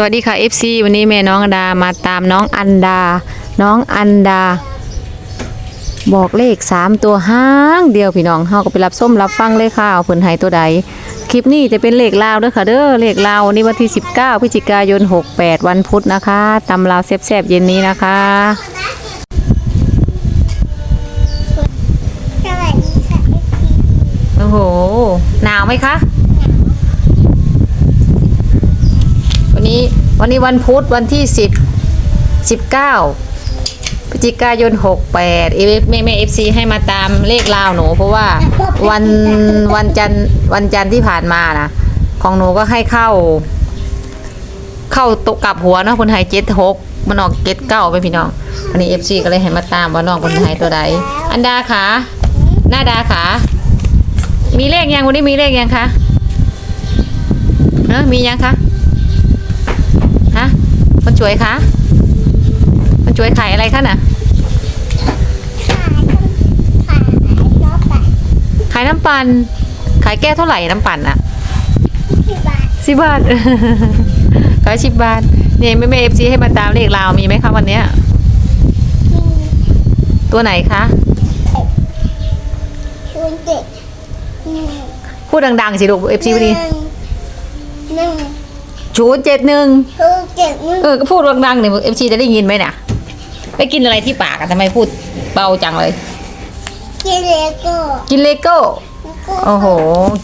สวัสดีค่ะ FC วันนี้แม่น้องอันดามาตามน้องอันดา น้องอันดา บอกเลข3ตัวห้างเดียวพี่น้องเฮาก็ไปรับส้มรับฟังเลยค่ะเอาเพิ่นให้ตัวใด คลิปนี้จะเป็นเลขลาวเด้อค่ะเด้อเลขลาววันนี้วันที่ 19พฤศจิกายน 68 วันพุธนะคะตำลาวแซ่บๆเย็นนี้นะคะ สวัสดีค่ะ โอ้โหหนาวไหมคะ วันนี้วันนี้วันพุธวันที่สิบสิบเก้าพฤศจิกายนหกแปดเอฟแม่แม่เอฟซีให้มาตามเลขลาวหนู เพราะว่าวันวันจันทร์วันจันทร์ที่ผ่านมานะของหนูก็ให้เข้า เข้าตกกลับหัวเนาะคนไทยเจ็ดหกมันออกเจ็ดเก้าไปพี่น้องอันนี้เอฟซีก็เลยให้มาตามว่าน้องคนไทยตัวใดอันดาขาหน้าดาขามีเลขยังวันนี้มีเลขยังคะเออมียังคะ คนช่วยคะคนช่วยขายอะไรคะน่ะขายขายรถไฟขายน้ำปั่นขายแก้วเท่าไหร่น้ำปั่นอะที่บ้านสิบบาทขายสิบบาทเนี่ยแม่แม่เอฟซีให้มาตามเลขลาวมีไหมคะวันเนี้ยมีตัวไหนคะชูนเจ็ดหนึ่งพูดดังๆสิลูกเอฟซีวันนี้หนึ่ง ชูเจ็ดหนึ่งชูนเจ็ดหนึ่งเออก็พูดดังๆเนี่ยเอฟซีจะได้ยินไหมน่ะไปกินอะไรที่ปากอะทำไมพูดเบาจังเลย กิเลโก้กินเลโก้ โอ้โห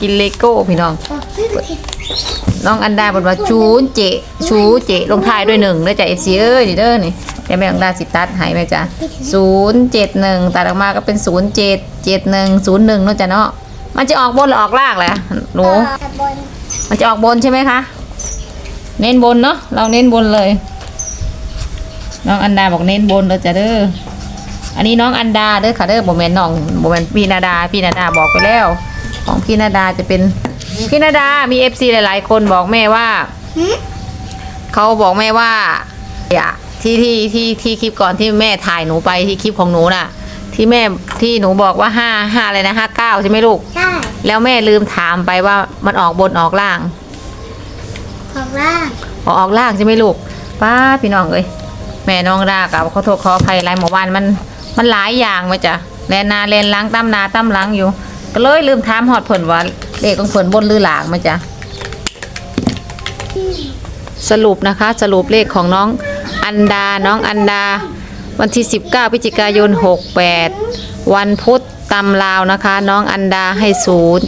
กินเลโก้พี่น้อง น้องอันดาบอกว่าชูนเจชูเจลงท้ายด้วยหนึ่งเด้อจ้ะเอฟซีเอ้ยนี่เด้อนี่แต่แม่อังดาสิตัดใหายไหมจ๊ะศูนย์เจ็ดหนึ่งตัดออกมาก็เป็นศูนย์เจ็ดเจ็ดหนึ่งศูนย์หนึ่งเนาะจ้ะเนาะมันจะออกบนหรือออกล่างแหละหนู บนมันจะออกบนใช่ไหมคะ เน้นบนเนาะเราเน้นบนเลย น้องอันดาบอกเน้นบนเราจะเด้ออันนี้น้องอันดาเด้อค่ะเด้อโบแมนน้องโบแมนพี่นาดาพี่นาดาบอกไปแล้ว ของพี่นาดาจะเป็นพี่นาดามีเอฟซีหลาย ๆ คนบอกแม่ว่าหืมเขาบอกแม่ว่าอะที่ที่ที่ที่คลิปก่อนที่แม่ถ่ายหนูไปที่คลิปของหนูน่ะ ที่แม่ที่หนูบอกว่าห้าห้าอะไรนะห้าเก้าใช่ไหมลูกใช่แล้วแม่ลืมถามไปว่ามันออกบนออกล่าง ของล่างออกออกล่างใช่ไหมลูกป้าพี่น้องเอ้ยแม่น้องดากับขอโทษขออภัยหลายหมู่บ้านมันมันหลายอย่างมาจ้ะแลนนาแลนล้างตั้มนาตั้มล้างอยู่ ก็เลยลืมถามหอดผลว่าเลขของผลบนหรือหลางมาจ้ะสรุปนะคะ สรุปเลขของน้องอันดาน้องอันดา วันที่ 19พฤศจิกายน 68 วันพุธ ตำลาวนะคะ น้องอันดาให้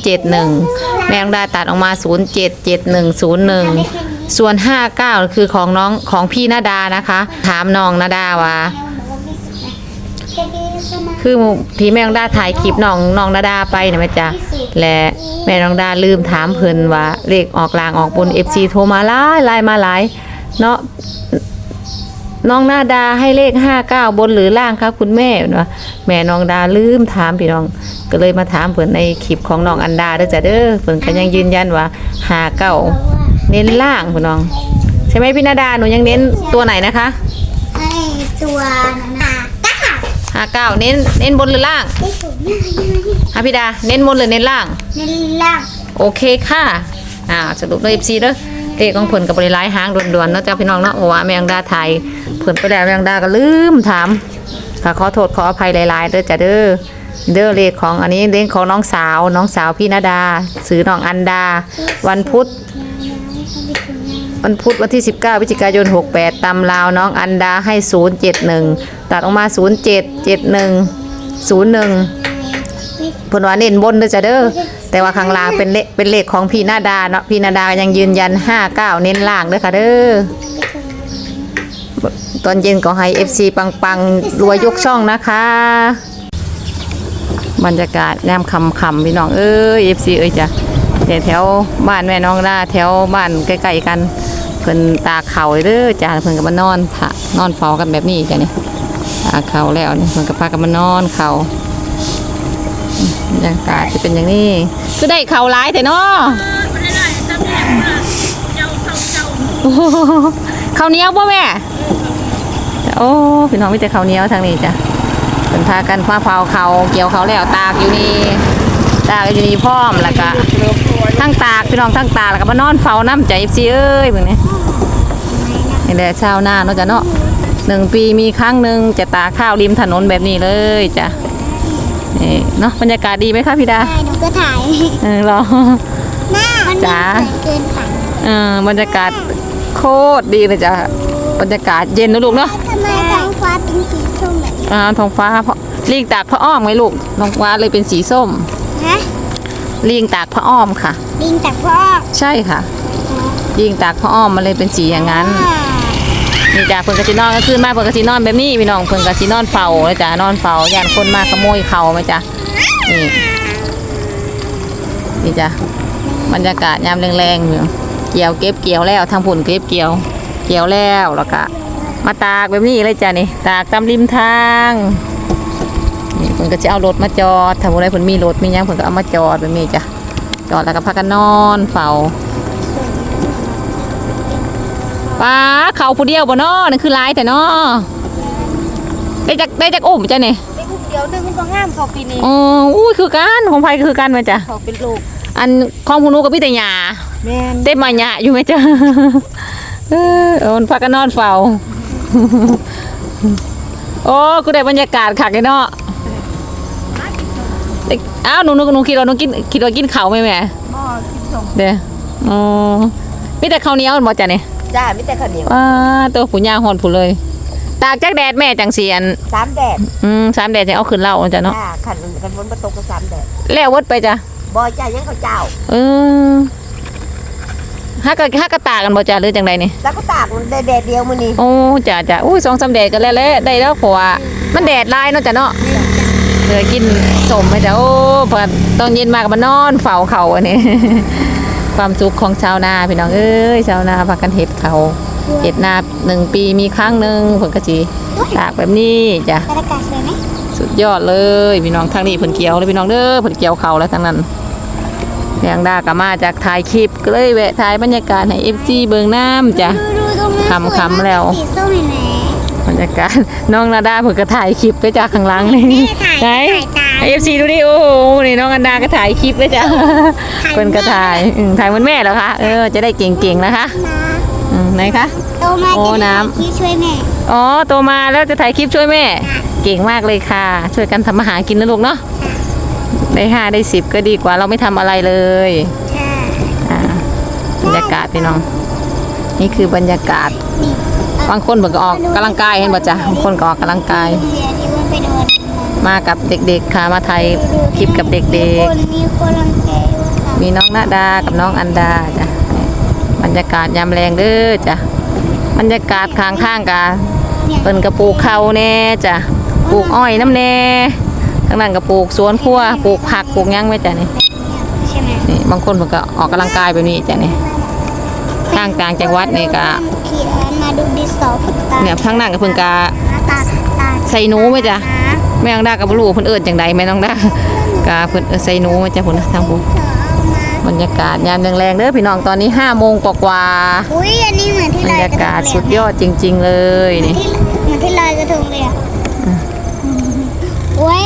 071 แมงดาตัดออกมา 077101 ส่วน 59 คือของน้องของพี่นาดานะคะ ถามน้องนาดาว่าจะคือที่แม่น้องดาถ่ายคลิปน้องน้องนาดาไปนะแม่จ๊ะและแม่น้องดาลืมถามเพิ่นว่าเลขออกลางออกบน FC โทรมาหลายไลน์มาหลายเนาะ น้องนาดาให้เลข59บนหรือล่างคะคุณแม่เนาะแม่น้องดาลืมถามพี่น้อง ก็เลยมาถามเพิ่นในคลิปของน้องอันดาเด้อจ้ะเด้อเพิ่นก็ยังยืนยันว่าเพราะว่า59เน้นล่างพี่น้อง ใช่ไหมพี่นาดาหนูยังเน้นตัวไหนนะคะให้ตัวหนาก้า59เน้นเน้นบนหรือล่างที่สุดง่ายเลยฮะพี่ดาเน้นบนหรือเน้นล่างในล่างโอเคค่ะอ่าสรุปเลยซีเด้อเลขของเพิ่นกับบริไลายหางด่วนๆเนาะจ้าพี่น้องเนาะเพราะว่าแมงดาไทยเพิ่นไปแล้วแมงดาก็ลืมถามค่ะขอโทษขออภัยหลายๆเด้อจ้าเด้อเด้อเลขของอันนี้เลขของน้องสาวน้องสาวพี่นาดาซื้อน้องอันดา วันพุธวันพุธวันที่ 19พฤศจิกายน 68ตำลาวน้องอันดาให้ 071 ตัดออกมา 0771 01เพิ่นว่าเน้นบนเด้อจ้ะเด้อแต่ว่าข้างล่างเป็นเลขเป็นเลขของพี่นาดาเนาะพี่นาดายังยืนยัน 59 เน้นล่างเด้อค่ะเด้อ ตอนเย็นก็ให้ FC ปังๆรวยยกช่องนะคะ บรรยากาศยามค่ำๆพี่น้องเอ้ย FC เอ้ยจ้ะแถวแถวบ้านแม่น้องดาแถวบ้านใกล้ๆกันเพิ่นตากเขาเด้อจ้ะเพิ่นก็มานอนค่ะนอนเฝ้ากันแบบนี้จ้ะนี่ตากเขาแล้วนี่เพิ่นก็พากันมานอนเขาบรรยากาศจะเป็นอย่างนี้คือได้เขาร้ายแต่เนาะโอ้โหข้าวเหนียวป่ะแม่ โอ้พี่น้องมีแต่ข้าวเหนียวทางนี้จ้ะเป็นพากันคว้าเผาเขาเกี่ยวเขาแล้วตากอยู่นี่ตากอยู่นี่พร้อมแล้วก็ทั้งตากพี่น้องทั้งตากแล้วก็มานอนเฝ้าน้ำใจซีเอ้ยมึงนี่นี่แหละชาวนาเนาะจ้ะเนาะหนึ่งปีมีครั้งหนึ่งจะตากข้าวริมถนนแบบนี้เลยจ้ะนี่เนาะบรรยากาศดีไหมคะพี่ดาได้หนูก็ถ่ายเออรอแม่มันจ๋าสวยเกินไปเออบรรยากาศโคตรดีเลยจ้ะ บรรยากาศเย็นนะลูกเนาะทำไมท้องฟ้าเป็นสีส้มแบบนี้อ่าท้องฟ้าเพราะลิงตากพระอ้อมไงลูกท้องฟ้าเลยเป็นสีส้มฮะลิงตากพระอ้อมค่ะดิงแต่พ่อใช่ค่ะลิงตากพระอ้อมมันเลยเป็นสีอย่างนั้น นี่จ้ะเพิ่นกะสินอนก็คืนมาเพิ่นกะสินอนแบบนี้พี่น้องเพิ่นกะสินอนเฝ้าเลยจ้ะนอนเฝ้าย่านคนมาขโมยเขาไหมจ้ะนี่นี่จ้ะบรรยากาศยามแรงๆอยู่เกี่ยวเก็บเกี่ยวแล้วทางผุ่นเก็บเกี่ยว เกี่ยวแล้วแล้วก็มาตากแบบนี้เลยจ้ะนี่ ตากตามริมทางนี่เพิ่นก็จะเอารถมาจอดถ้าบ่ได้เพิ่นมีรถมีหยังเพิ่นก็เอามาจอดแบบนี้จ้ะจอดแล้วก็พากันนอนเฝ้าป้าเขาผู้เดียวบ่เนาะนั่นคือร้ายแต่เนาะได้จากได้จากอุ้มจ้ะนี่ไอ้ลูกเดียวนึงมันก็งามเขาปีนี้อ๋ออุ้ยคือกันของไผก็คือกันแม่จ้ะเขาเป็นลูกอันของผู้หนูกับพี่แต่หยาแม่นเต็มมาหยาอยู่ไหมจ้ะ เออเออมันพักกันนอนเฝ้า โอ้กูได้บรรยากาศคักเลยเนาะเอ้ยอ้าวหนูหนูหนูคิดว่าหนูกินคิดว่ากินข้าวไหมแม่หม้อกินส่งเด้ออ๋อมีแต่ข้าวเหนียวบ่จ้ะนี่จ้าไม่แต่ข้าวเหนียวว้าตัวผู้ยาหอนผู้เลย ตากจากแดดแม่จังเสียนสามแดดอืมสามแดดจะเอาขึ้นเหล่าจ้ะเนาะจ้าขันกันบนประตูก็สามแดดแล้ววดไปจ้ะบอยจ้ายังเขาเจ้าเออ ฮักกะฮักกะตากกันบ่จ้ะหรือจังใดนี่แล้วก็ตากมันได้แดดเดียวมันนี่โอ้จ้ะจ้ะอุ้ยสองสามแดดกันแล้วแหละได้แล้วเพราะว่ามันแดดลายเนาะจ้ะเนาะเดี๋ยวกินสมไปจ้ะโอ้พอตอนเย็นมาก็มานอนเฝ้าเขาอันนี้ ความสุขของชาวนาพี่น้องเอ้ยชาวนาพากันเฮ็ดเขาเฮ็ดนาหนึ่งปีมีครั้งหนึ่งเพิ่นก็สิตากแบบนี้จ้ะบรรยากาศสวยไหมสุดยอดเลยพี่น้องทางนี้เพิ่นเกี่ยวเลยพี่น้องเด้อเพิ่นเกี่ยวเขาแล้วทั้งนั้น แรงดาก็มาจากถ่ายคลิปก็เลยแวะถ่ายบรรยากาศให้ FC เบิงน้ำจ้ะดูดูตรงนั้นคำสวยมากคำแล้ว สีส้มเห็นไหมบรรยากาศน้องนาดาเพิ่นก็ถ่ายคลิปไปจากข้างหลังนี่แม่ไหนถ่ายถ่ายตามให้ FC ดูดิโอ้โหนี่น้องอันดาก็ถ่ายคลิปเลยจ้ะถ่ายเพิ่นก็ถ่ายอืมถ่ายเหมือนแม่แล้วคะเออจะได้เก่งๆนะคะนะอืมไหนคะ โตมาโอ้จะได้น้ำถ่ายคลิปช่วยแม่อ๋อโตมาแล้วจะถ่ายคลิปช่วยแม่ เก่งมากเลยค่ะ ช่วยกันทำอาหารกินนะลูกเนาะ ได้ห้าได้สิบก็ดีกว่าเราไม่ทำอะไรเลยใช่อ่าบรรยากาศพี่น้อง นี่คือบรรยากาศ นี่บางคนเพิ่นก็ออกกำลังกายเห็นบ่จ้ะบางคนก็ออกกำลังกาย เรียนที่ว่าไปโดนมากับเด็กๆค่ะมาถ่ายคลิปกับเด็กคนมีคนรังแกอยู่ค่ะๆมีน้องนาดากับน้องอันดาจ้ะบรรยากาศยามแรงเด้อจ้ะบรรยากาศข้างๆกะเนี่ยเพิ่นก็ปลูกข้าวแน่จ้ะปลูกอ้อยน้ำแน่ ทั้งนั้นก็ปลูกสวนครัวปลูกผักปลูกหยังไว้จ้ะนี่ใช่ไหมนี่บางคนเพิ่นก็ออกกำลังกายแบบนี้จ้ะนี่ทางต่างจังหวัดนี่ก็เขียนมาดูดิสโซฟุตตาเนี่ยทางนั้นก็เพิ่นก็ตาตาใส่หนูไหมจ้ะแม่น้องดากับลูกเพิ่นเอิ้นจังใดแม่น้องดากาเพิ่นเอิ้นใส่หนูมาจ้ะพุ่นน่ะทางบุบรรยากาศยามแรงๆเด้อพี่น้องตอนนี้5โมงกว่าอุ้ยอันนี้เหมือนที่ๆบรลอยรยากาศระทงสุดยอดจริง ๆ เลยเหมือนนี่ที่เหมือนที่ลอยกระทงเลยอะโอ้ย